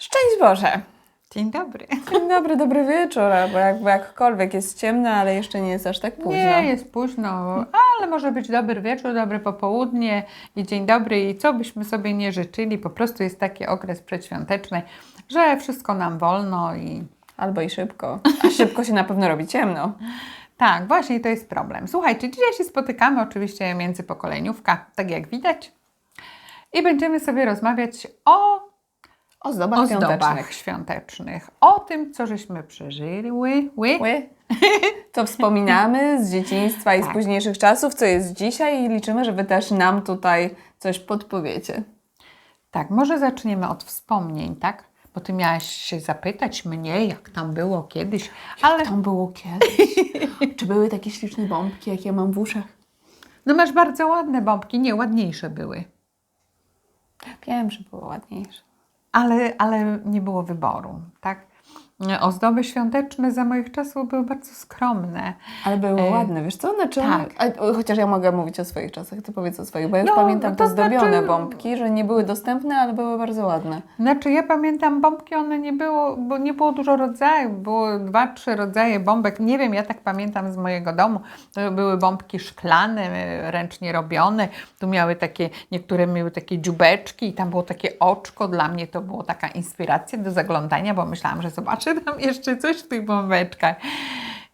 Szczęść Boże! Dzień dobry. Dzień dobry, dobry wieczór, albo jakby jakkolwiek jest ciemno, ale jeszcze nie jest aż tak późno. Nie, jest późno, ale może być dobry wieczór, dobre popołudnie i dzień dobry i co byśmy sobie nie życzyli, po prostu jest taki okres przedświąteczny, że wszystko nam wolno i Albo i szybko. A szybko się na pewno robi ciemno. tak, właśnie to jest problem. Słuchajcie, dzisiaj się spotykamy oczywiście międzypokoleniówka, tak jak widać i będziemy sobie rozmawiać o Ozdobach ozdobach świątecznych. świątecznych, o tym, co żeśmy przeżyli, ły, Ły. Co wspominamy z dzieciństwa i z Tak. późniejszych czasów, co jest dzisiaj i liczymy, że Wy też nam tutaj coś podpowiecie. Tak, może zaczniemy od wspomnień, tak? Bo ty miałaś się zapytać mnie, jak tam było kiedyś, ale Tam było kiedyś. Czy były takie śliczne bombki, jak ja mam w uszach? no masz bardzo ładne bombki, nie, ładniejsze były. Wiem, że było ładniejsze. Ale, ale nie było wyboru, tak? Ozdoby świąteczne za moich czasów były bardzo skromne. Ale były E, ładne, wiesz co? Znaczy, tak. a, chociaż ja mogę mówić o swoich czasach, ty powiedz o swoich, bo ja już No, pamiętam to te zdobione znaczy- bombki, że nie były dostępne, ale były bardzo ładne. Znaczy ja pamiętam bombki, one nie było, bo nie było dużo rodzajów, było dwa, trzy rodzaje bombek. Nie wiem, ja tak pamiętam z mojego domu. To były bombki szklane, ręcznie robione. Tu miały takie, niektóre miały takie dziubeczki i tam było takie oczko. Dla mnie to było taka inspiracja do zaglądania, bo myślałam, że zobaczę tam jeszcze coś w tych bombeczkach.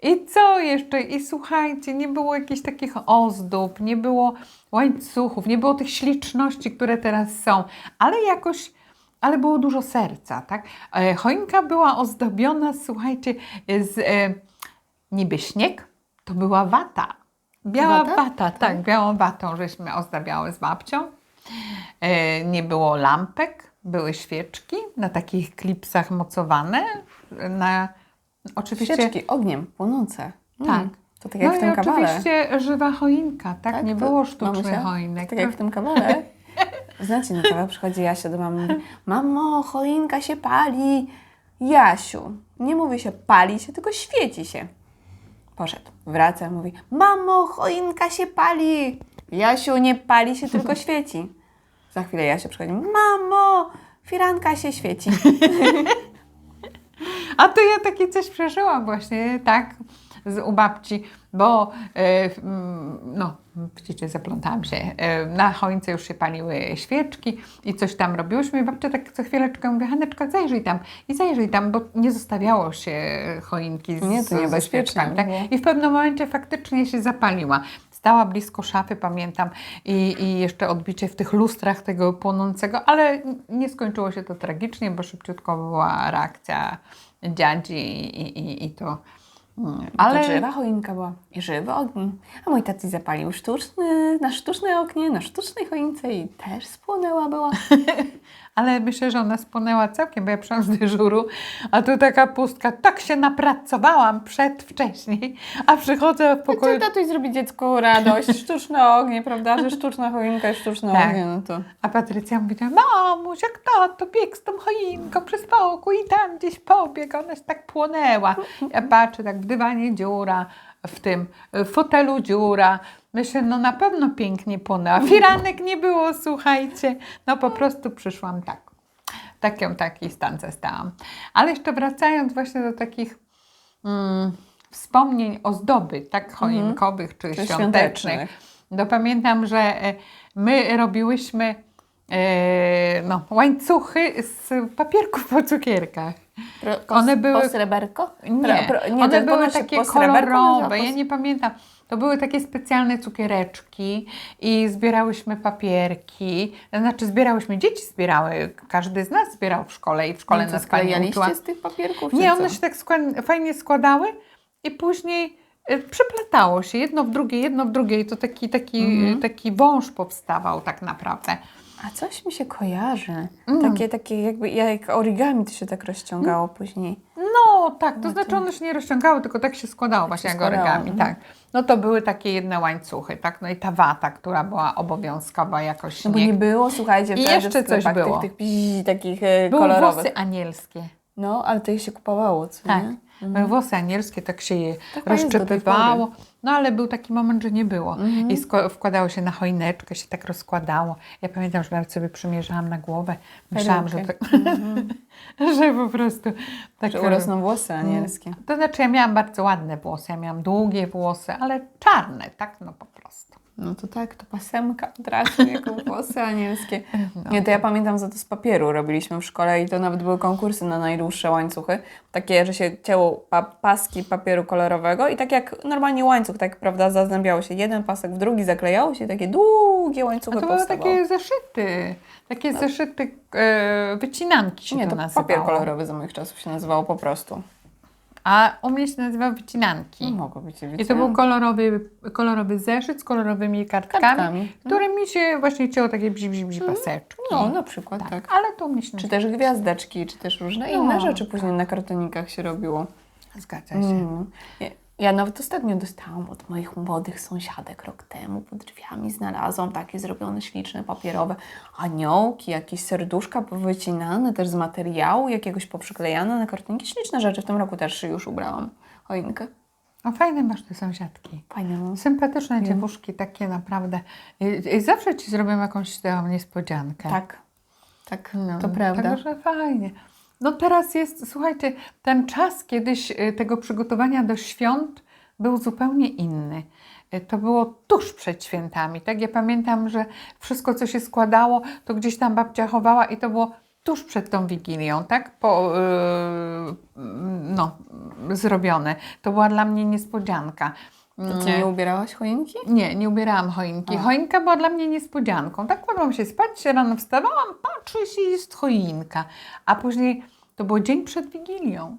I co jeszcze? I słuchajcie, nie było jakichś takich ozdób, nie było łańcuchów, nie było tych śliczności, które teraz są, ale jakoś, ale było dużo serca, tak? E, choinka była ozdobiona, słuchajcie, z e, niby śnieg, to była wata. Biała Wata? wata, tak, białą watą żeśmy ozdabiały z babcią. E, nie było lampek, były świeczki na takich klipsach mocowane, na oczywiście Świeczki ogniem, płonące. tak. Mm, To tak jak no w tym i kawale. oczywiście żywa choinka, tak? nie to- było sztucznych mamusia, choinek. Tak jak w tym kawale. Znacie, na kawę przychodzi Jasia do mamy mówi, mamo, choinka się pali. Jasiu, nie mówi się pali się, tylko świeci się. Poszedł, wraca, mówi, mamo, choinka się pali. Jasiu, nie pali się, tylko świeci. Za chwilę Jasia przychodzi, mamo, firanka się świeci. A to ja takie coś przeżyłam właśnie, tak, z, u babci, bo e, mm, no, widzicie, zaplątałam się. E, na choince już się paliły świeczki i coś tam robiłyśmy i babcia tak co chwileczkę mówi, Haneczka, zajrzyj tam i zajrzyj tam, bo nie zostawiało się choinki z, Nie, to ze niebezpieczne świeczkami. Tak? I w pewnym momencie faktycznie się zapaliła. Stała blisko szafy, pamiętam, i, i jeszcze odbicie w tych lustrach tego płonącego, ale nie skończyło się to tragicznie, bo szybciutko była reakcja dziadzi i, i, i to. mm, Ale Ale żywa choinka była i żywy ogień. A mój taty zapalił sztuczny, na sztuczne oknie, na sztucznej choince i też spłonęła była. Ale myślę, że ona spłonęła całkiem, bo ja przyszłam z dyżuru, a tu taka pustka. Tak się napracowałam przedwcześniej, a przychodzę w pokoju. Chcę tatuś zrobić dziecku radość, sztuczne ognie, prawda? Że sztuczna choinka i sztuczne Tak. ognie, no to... A Patrycja mówi, mamuś, jak tato biegł z tą choinką przez pokój i tam gdzieś pobiegł, ona się tak płonęła. Ja patrzę, tak w dywanie dziura, w tym w fotelu dziura. Myślę, no na pewno pięknie płonęła. Firanek nie było, słuchajcie. No po prostu przyszłam tak. Taką, taki stan zastałam. Ale jeszcze wracając właśnie do takich mm, wspomnień ozdoby, tak choinkowych czy, Czy świątecznych. świątecznych. No pamiętam, że e, my robiłyśmy e, no, łańcuchy z papierków po cukierkach. Pro, One były- Po sreberko? Nie, Pro, pro, one były takie kolorowe, ja nie pamiętam. To były takie specjalne cukiereczki i zbierałyśmy papierki. Znaczy zbierałyśmy, dzieci zbierały, każdy z nas zbierał w szkole i w szkole Co, nas pani uczyła. z tych papierków? Nie, one co? się tak skła- fajnie składały i później e, przeplatało się jedno w drugie, jedno w drugie i to taki, taki, Mhm. taki wąż powstawał tak naprawdę. A coś mi się kojarzy. Mm. Takie, takie jakby jak origami to się tak rozciągało później. No tak, to znaczy one się nie rozciągały, tylko tak się składało właśnie jak składało, origami, mhm. tak. No to były takie jedne łańcuchy, tak, no i ta wata, która była obowiązkowa jakoś No bo śnieg. nie było, słuchajcie, I jeszcze coś było. Tych, tych bzi, takich e, Były kolorowych. włosy anielskie. No, ale to ich się kupowało, co Tak. nie? Były Włosy anielskie, tak się je rozszczepywało. No ale był taki moment, że nie było. Mhm. I wkładało się na choineczkę, się tak rozkładało. Ja pamiętam, że nawet sobie przymierzałam na głowę. Myślałam, że tak... że po prostu tak Że urosną włosy anielskie. To znaczy ja miałam bardzo ładne włosy, ja miałam długie włosy, ale czarne, tak no po. No to tak, to pasemka od razu, jako włosy anielskie. No. Nie, to ja pamiętam, za to z papieru robiliśmy w szkole i to nawet były konkursy na najdłuższe łańcuchy. Takie, że się cięło pa paski papieru kolorowego i tak jak normalnie łańcuch, tak prawda, zazębiało się jeden pasek w drugi, zaklejało się takie długie łańcuchy A to były takie zeszyty, takie zeszyty, e, wycinanki się Nie, to, to nazywało. papier kolorowy za moich czasów się nazywało po prostu. A u mnie się nazywa wycinanki. Mogło być I to był kolorowy, kolorowy zeszyt z kolorowymi kartkami, Kartkami. który mi się właśnie cięło takie bzi, bzi, bzi paseczki. No, na przykład, tak. Ale to u mnie się Czy też gwiazdeczki, czy też różne inne No, rzeczy później na kartonikach się robiło. Zgadza się. Mm. Ja, nawet ostatnio dostałam od moich młodych sąsiadek rok temu pod drzwiami znalazłam takie zrobione śliczne papierowe aniołki, jakieś serduszka powycinane też z materiału, jakiegoś poprzyklejane na kartoniki. Śliczne rzeczy. W tym roku też już ubrałam choinkę. O, fajne masz te sąsiadki. Fajne mam. Sympatyczne dziewuszki, takie naprawdę. I, i zawsze ci zrobią jakąś tam niespodziankę. Tak, tak, No, to prawda. Także fajnie. No teraz jest, słuchajcie, ten czas kiedyś y, tego przygotowania do świąt był zupełnie inny. Y, To było tuż przed świętami. Tak, ja pamiętam, że wszystko, co się składało, to gdzieś tam babcia chowała i to było tuż przed tą Wigilią, tak? Po, yy, no, zrobione. To była dla mnie niespodzianka. To ty nie ubierałaś choinki? Nie, nie ubierałam choinki. Choinka była dla mnie niespodzianką. Tak kładłam się spać, się rano wstawałam, patrzę się, jest choinka. A później to był dzień przed Wigilią.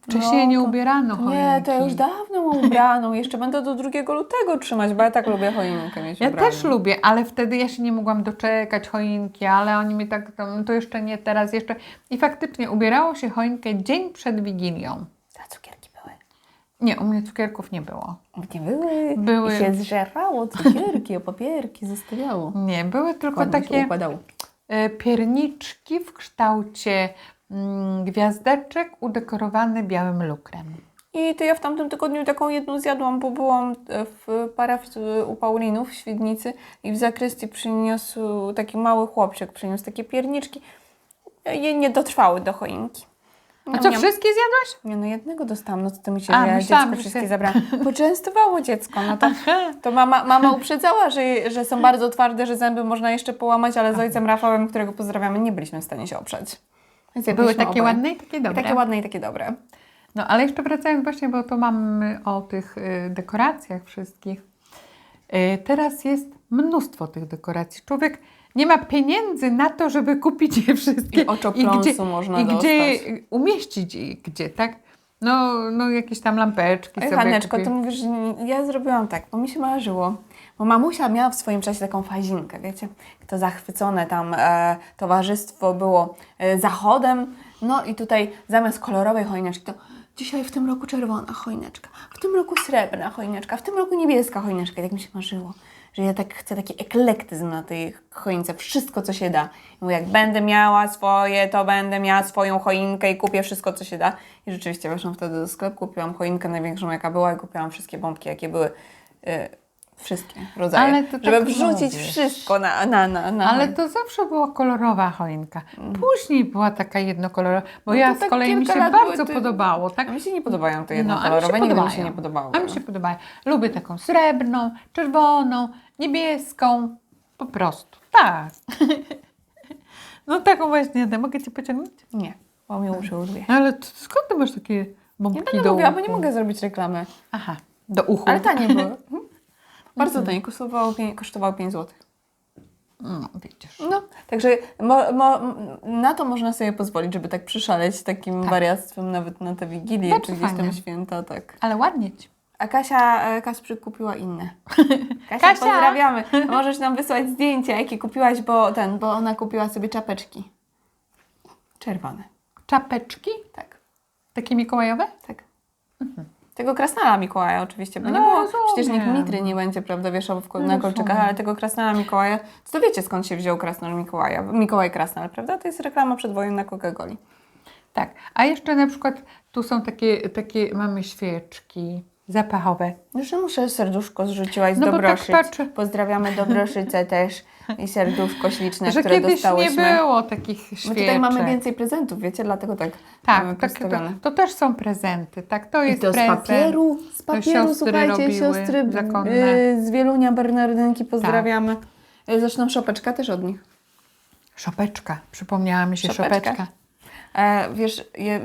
Wcześniej No, nie ubierano choinki. Nie, to ja już dawno mam ubraną. Jeszcze będę do 2 lutego trzymać, bo ja tak lubię choinkę mieć Ja ubraną. też lubię, ale wtedy ja się nie mogłam doczekać choinki, ale oni mi tak, to, to jeszcze nie, teraz jeszcze. I faktycznie ubierało się choinkę dzień przed Wigilią. A cukierki? Nie, u mnie cukierków nie było. Nie były. Były. I się zżerało cukierki, opapierki zostawiało. Nie, były tylko się takie e, pierniczki w kształcie mm, gwiazdeczek udekorowane białym lukrem. I to ja w tamtym tygodniu taką jedną zjadłam, bo byłam e, w parafii u Paulinów w Świdnicy i w zakrystii przyniósł taki mały chłopczyk, przyniósł takie pierniczki. E, Je nie dotrwały do choinki. A Miam, co, wszystkie zjadłaś? Nie, no jednego dostałam, no co ty myślisz, A, że ja myślałam, dziecko że wszystkie się- zabrałam. Bo częstowało dziecko, no to, to mama, mama uprzedzała, że, że są bardzo twarde, że zęby można jeszcze połamać, ale z ojcem Rafałem, którego pozdrawiamy, nie byliśmy w stanie się oprzeć. Były takie obaj. ładne i takie I dobre. takie ładne i takie dobre. No ale jeszcze wracając właśnie, bo to mamy o tych y, dekoracjach wszystkich. Y, teraz jest mnóstwo tych dekoracji. Człowiek nie ma pieniędzy na to, żeby kupić je wszystkie. I oczopląsu można I gdzie dostać. umieścić je, gdzie, tak? No, no jakieś tam lampeczki Oj, sobie Haneczko, kupię. ty mówisz, że ja zrobiłam tak, bo mi się marzyło. Bo mamusia miała w swoim czasie taką fazinkę, wiecie, to zachwycone tam e, towarzystwo było e, zachodem. No i tutaj zamiast kolorowej choineczki to dzisiaj w tym roku czerwona choineczka, w tym roku srebrna choineczka, w tym roku niebieska choineczka. I tak mi się marzyło, że ja tak chcę taki eklektyzm na tej choince, wszystko co się da. I mówię, jak będę miała swoje, to będę miała swoją choinkę i kupię wszystko co się da. I rzeczywiście weszłam wtedy do sklepu, kupiłam choinkę największą jaka była i kupiłam wszystkie bombki jakie były. y, wszystkie rodzaje. Ale to tak żeby wrzucić lubisz. wszystko na, na, na, na Ale to zawsze była kolorowa choinka. Później była taka jednokolorowa, bo Mm. No ja to tak z kolei mi się bardzo te- podobało, tak? A mi się nie podobają te No, jednokolorowe, nigdy mi się nie podobały. A mi się podobają. Lubię taką srebrną, czerwoną, niebieską. Po prostu. Tak. no taką właśnie. ja Mogę Cię pociągnąć? Nie, bo mi uszy urwie. Ale to, skąd Ty masz takie bombki Nie będę do mówiła, bo nie uchu? mogę zrobić reklamy. Aha, do uchu. Ale tanie były. Mhm. Bardzo tanie, kosztowało, pię- kosztowało 5 zł. No, widzisz. No, także mo, mo, na to można sobie pozwolić, żeby tak przyszaleć takim Tak. wariactwem nawet na te Wigilie, Bardzo czy gdzieś tam fajnie. święta, tak. Ale ładnie Ci. A Kasia, e, Kasprzyk kupiła inne. Kasia, Kasia! pozdrawiamy. Możesz nam wysłać zdjęcia, jakie kupiłaś, bo ten, bo ona kupiła sobie czapeczki. Czerwone. Czapeczki? Tak, Takie mikołajowe? tak. Tego krasnala Mikołaja oczywiście, bo nie No, było, przecież nikt rozumiem. mitry nie będzie, prawda, wieszał w, ko- na Rozumiem. kolczykach, ale tego krasnala Mikołaja, to wiecie skąd się wziął krasnal Mikołaja, Mikołaj Krasnal, prawda? To jest reklama przedwojenna Coca-Coli. Tak. A jeszcze na przykład tu są takie, takie mamy świeczki. Zapachowe. Że muszę serduszko zrzuciłaś z No tak Dobroszyc. patrzę. Pozdrawiamy Dobroszyce też i serduszko śliczne, że które kiedyś dostałyśmy. nie było takich My świeczek. tutaj mamy więcej prezentów, wiecie, dlatego tak Tak, mamy tak to, to też są prezenty, tak? To I jest to z prezent. papieru, z To papieru, siostry słuchajcie, siostry y, z Wielunia Bernardynki pozdrawiamy. Y, Zresztą szopeczka też od nich. Szopeczka, przypomniała mi się Szopeczka. szopeczka. E, wiesz, je, e,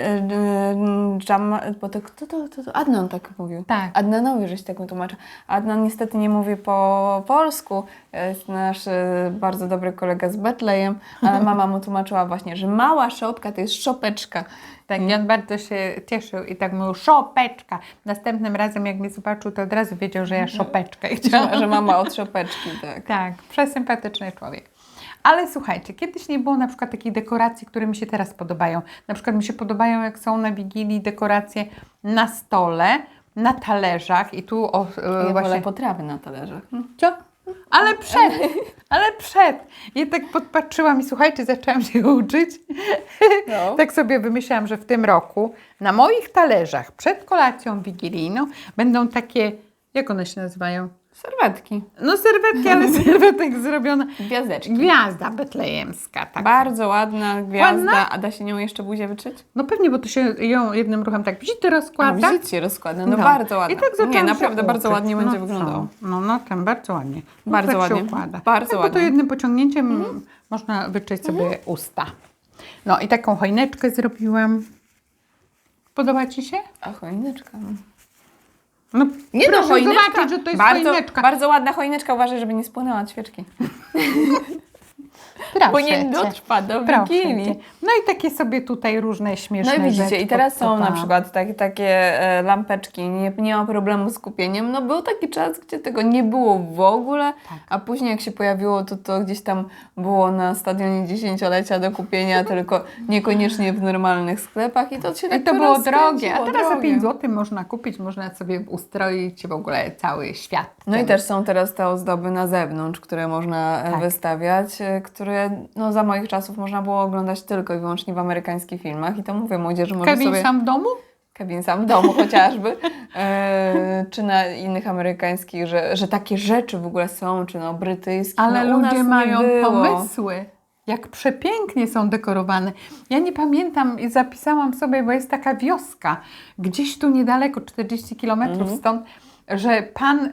e, Jam, bo to, to, to, to Adnan tak mówił. Tak. Adnanowi, żeś tak mi tłumaczył. Adnan niestety nie mówi po polsku. Jest nasz bardzo dobry kolega z Betlejem, ale mama mu tłumaczyła właśnie, że mała szopka to jest szopeczka. Tak, i on bardzo się cieszył i tak mówił, szopeczka. Następnym razem, jak mnie zobaczył, to od razu wiedział, że ja szopeczkę chciałam. Że, że mama od szopeczki, tak. Tak, przesympatyczny człowiek. Ale słuchajcie, kiedyś nie było na przykład takich dekoracji, które mi się teraz podobają. Na przykład mi się podobają, jak są na Wigilii dekoracje na stole, na talerzach i tu o, e, Ja właśnie... potrawy na talerzach. Co? Ale przed, ale przed. I tak podpatrzyłam i słuchajcie, zaczęłam się uczyć. No. Tak sobie wymyślałam, że w tym roku na moich talerzach przed kolacją wigilijną będą takie, jak one się nazywają? Serwetki, No serwetki, ale serwetek zrobiona. gwiazdeczki. Gwiazda betlejemska, tak. Bardzo ładna gwiazda. Ładna? A da się nią jeszcze buzię wyczyć? No pewnie, bo to się ją jednym ruchem tak bzity rozkłada. A się rozkłada. No, bardzo ładnie. I tak zaczęłam Nie, naprawdę bardzo ładnie będzie no, wyglądało. co? No, no ten bardzo ładnie. No, Bardzo tak ładnie. Się układa. Bardzo tak, Bo ładnie. to jednym pociągnięciem można wyczyć sobie usta. No i taką choineczkę zrobiłam. Podoba Ci się? A choineczka. No, Nie proszę no, choineczka. zobaczyć, że to jest bardzo, choineczka. Bardzo ładna choineczka. Uważaj, żeby nie spłynęła od świeczki. Proszę Bo nie dotrwa do Wigilii. No i takie sobie tutaj różne No śmieszne i widzicie, rzeczy i teraz są na przykład tak, takie e, lampeczki, nie, nie ma problemu z kupieniem. No był taki czas, gdzie tego nie było w ogóle, Tak. a później jak się pojawiło, to to gdzieś tam było na stadionie dziesięciolecia do kupienia, tylko niekoniecznie w normalnych sklepach i to się I tak to było drogie, a teraz za drogie. 5 zł można kupić, można sobie ustroić w ogóle cały świat. No i też są teraz te ozdoby na zewnątrz, które można e, Tak. wystawiać, e, które no, za moich czasów można było oglądać tylko i wyłącznie w amerykańskich filmach. I to mówię młodzieży, może Kevin sobie... sam w domu? Kevin sam w domu chociażby, e, czy na innych amerykańskich, że, że takie rzeczy w ogóle są, czy no brytyjskich. Ale no, ludzie mają pomysły. Jak przepięknie są dekorowane. Ja nie pamiętam i zapisałam sobie, bo jest taka wioska, gdzieś tu niedaleko, 40 kilometrów Mhm. stąd, że pan,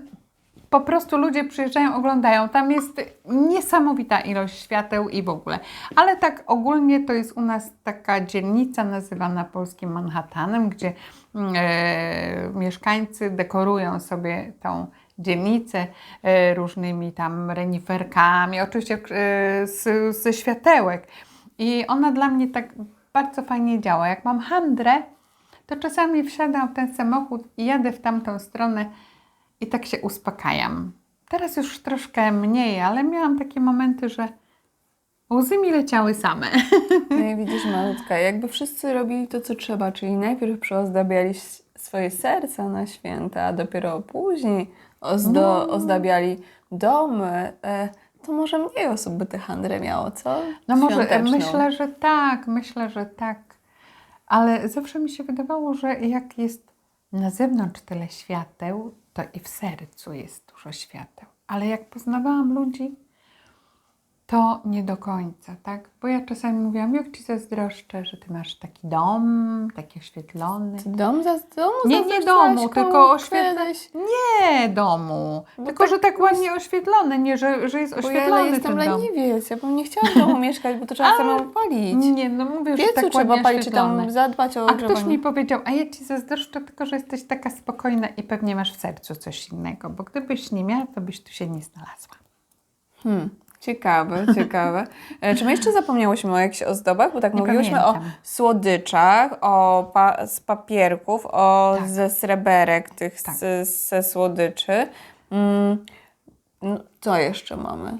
po prostu ludzie przyjeżdżają, oglądają. Tam jest niesamowita ilość świateł i w ogóle. Ale tak ogólnie to jest u nas taka dzielnica nazywana polskim Manhattanem, gdzie mm, e, mieszkańcy dekorują sobie tą dzielnicę e, różnymi tam reniferkami, oczywiście e, z, ze światełek. I ona dla mnie tak bardzo fajnie działa. Jak mam handrę, to czasami wsiadam w ten samochód i jadę w tamtą stronę i tak się uspokajam. Teraz już troszkę mniej, ale miałam takie momenty, że łzy mi leciały same. No i widzisz, malutka, jakby wszyscy robili to, co trzeba, czyli najpierw przyozdabiali swoje serca na święta, a dopiero później ozdo, No. ozdabiali domy, e, to może mniej osób by tę handrę miało, co? No może, myślę, że tak, myślę, że tak. Ale zawsze mi się wydawało, że jak jest na zewnątrz tyle świateł, to i w sercu jest dużo świateł. Ale jak poznawałam ludzi, to nie do końca, tak? Bo ja czasami mówiłam, jak ci zazdroszczę, że ty masz taki dom, taki oświetlony. Dom za domu? Nie, nie domu, tylko oświetlony. Nie domu, Bo tylko tak że tak ładnie oświetlony, nie, że, że jest Bo ja oświetlony ale jestem ten dom. leniwiec, ja bym nie chciała w domu mieszkać, bo to trzeba samemu palić. Nie, no mówię, że tak trzeba ładnie palić, czy oświetlony. tam zadbać o A ktoś ogrzewanie. mi powiedział, a ja ci zazdroszczę tylko, że jesteś taka spokojna i pewnie masz w sercu coś innego, bo gdybyś nie miała, to byś tu się nie znalazła. Hmm. Ciekawe, ciekawe. E, Czy my jeszcze zapomniałyśmy o jakichś ozdobach? Bo tak Nie mówiłyśmy o pamiętam. słodyczach, o pa z papierków, o Tak. ze sreberek tych Tak. z, ze słodyczy. Mm, no, co jeszcze mamy?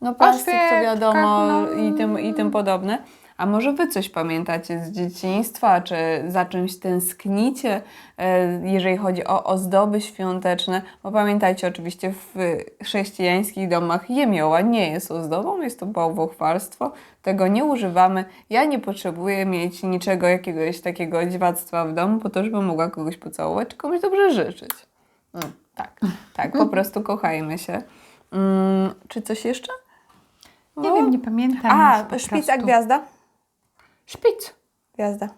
No plastik to wiadomo no. i, tym, i tym podobne. A może Wy coś pamiętacie z dzieciństwa, czy za czymś tęsknicie, e, jeżeli chodzi o ozdoby świąteczne? Bo pamiętajcie, oczywiście w chrześcijańskich domach jemioła nie jest ozdobą, jest to bałwochwalstwo. Tego nie używamy. Ja nie potrzebuję mieć niczego, jakiegoś takiego dziwactwa w domu, po to, żeby mogła kogoś pocałować, czy komuś dobrze życzyć. Mm, tak, tak, po prostu kochajmy się. Mm, czy coś jeszcze? Nie No. wiem, nie pamiętam. A, szpica gwiazda? Szpic. Gwiazda.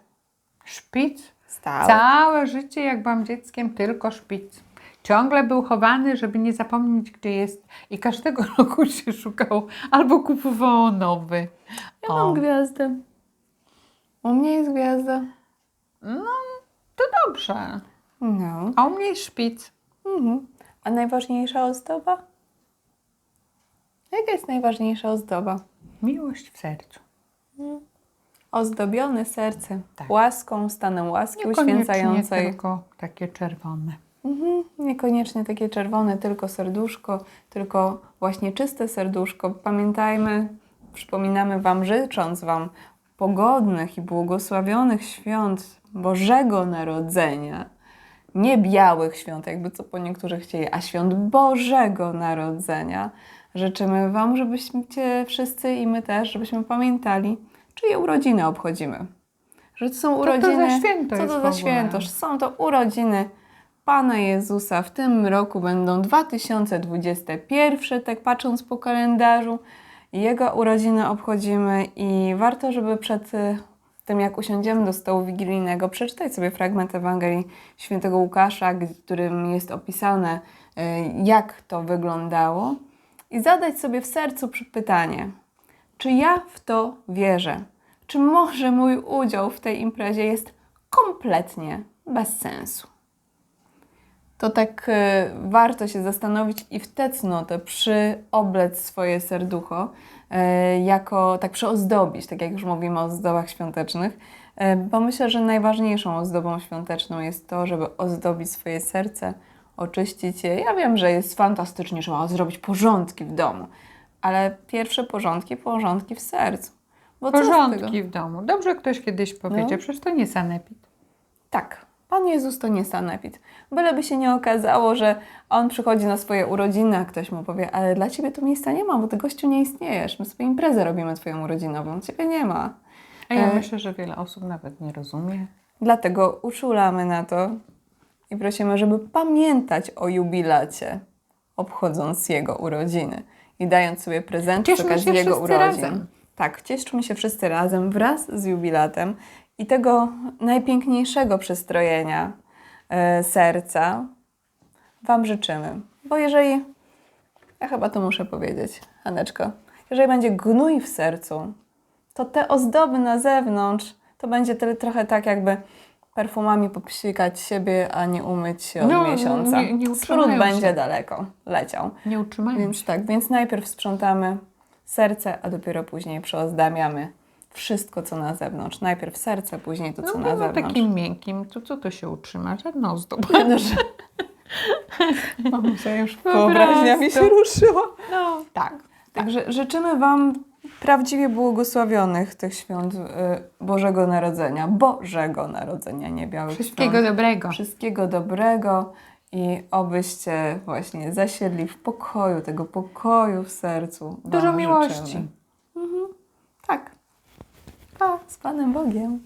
Szpic. Stał. Całe życie, jak byłam dzieckiem, tylko szpic. Ciągle był chowany, żeby nie zapomnieć, gdzie jest. I każdego roku się szukało albo kupowało nowy. Ja mam gwiazdę. U mnie jest gwiazda. No, to dobrze. No. A u mnie jest szpic. Mhm. A najważniejsza ozdoba? Jaka jest najważniejsza ozdoba? Miłość w sercu. Ozdobione serce Tak. łaską, stanem łaski uświęcającej. tylko takie czerwone. Mhm. Niekoniecznie takie czerwone, tylko serduszko, tylko właśnie czyste serduszko. Pamiętajmy, przypominamy Wam, życząc Wam pogodnych i błogosławionych świąt Bożego Narodzenia. Nie białych świąt, jakby co po niektórych chcieli, a świąt Bożego Narodzenia. Życzymy Wam, żebyście wszyscy i my też, żebyśmy pamiętali, czyje urodziny obchodzimy. Że to są to urodziny. za święto co to za święto? Są to urodziny Pana Jezusa. W tym roku będą 2021, tak patrząc po kalendarzu. Jego urodziny obchodzimy i warto, żeby przed y, tym, jak usiądziemy do stołu wigilijnego, przeczytać sobie fragment Ewangelii Świętego Łukasza, w którym jest opisane, y, jak to wyglądało, i zadać sobie w sercu pytanie, czy ja w to wierzę? Czy może mój udział w tej imprezie jest kompletnie bez sensu? To tak y, warto się zastanowić i w tę cnotę przyoblec swoje serducho, y, jako tak przyozdobić, tak jak już mówimy o ozdobach świątecznych, y, bo myślę, że najważniejszą ozdobą świąteczną jest to, żeby ozdobić swoje serce, oczyścić je. Ja wiem, że jest fantastycznie, trzeba zrobić porządki w domu, ale pierwsze porządki, porządki w sercu. Bo co z tego? Porządki w domu. Dobrze ktoś kiedyś powiedział, No. przecież to nie sanepid. Tak. Pan Jezus to nie sanepid. Byleby się nie okazało, że On przychodzi na swoje urodziny, a ktoś mu powie, ale dla Ciebie tu miejsca nie ma, bo Ty gościu nie istniejesz. My sobie imprezę robimy Twoją urodzinową. Ciebie nie ma. A ja E. myślę, że wiele osób nawet nie rozumie. Dlatego uczulamy na to i prosimy, żeby pamiętać o jubilacie, obchodząc Jego urodziny i dając sobie prezenty z okazji Jego urodzin. razem. Tak, cieszmy się wszyscy razem wraz z jubilatem i tego najpiękniejszego przystrojenia e, serca Wam życzymy. Bo jeżeli, ja chyba to muszę powiedzieć, Aneczko, jeżeli będzie gnój w sercu, to te ozdoby na zewnątrz, to będzie tyle, trochę tak jakby perfumami popsikać siebie, a nie umyć się od No, miesiąca. nie- nie Smród utrzymają będzie się. daleko, leciał. Nie utrzymają Więc tak, więc najpierw sprzątamy serce, a dopiero później przyozdamiamy wszystko, co na zewnątrz. Najpierw serce, później to, co No na bo no, zewnątrz. takim miękkim, to co to się utrzyma? Żadna ozdoba. No. Mamusia już wyobraźnia mi się ruszyła. No, Tak. Także życzymy Wam prawdziwie błogosławionych tych świąt y, Bożego Narodzenia. Bożego Narodzenia, nie białych wszystkiego świąt. dobrego. Wszystkiego dobrego i obyście właśnie zasiedli w pokoju, tego pokoju w sercu. Dużo miłości. życzymy. Tak. Pa, z Panem Bogiem.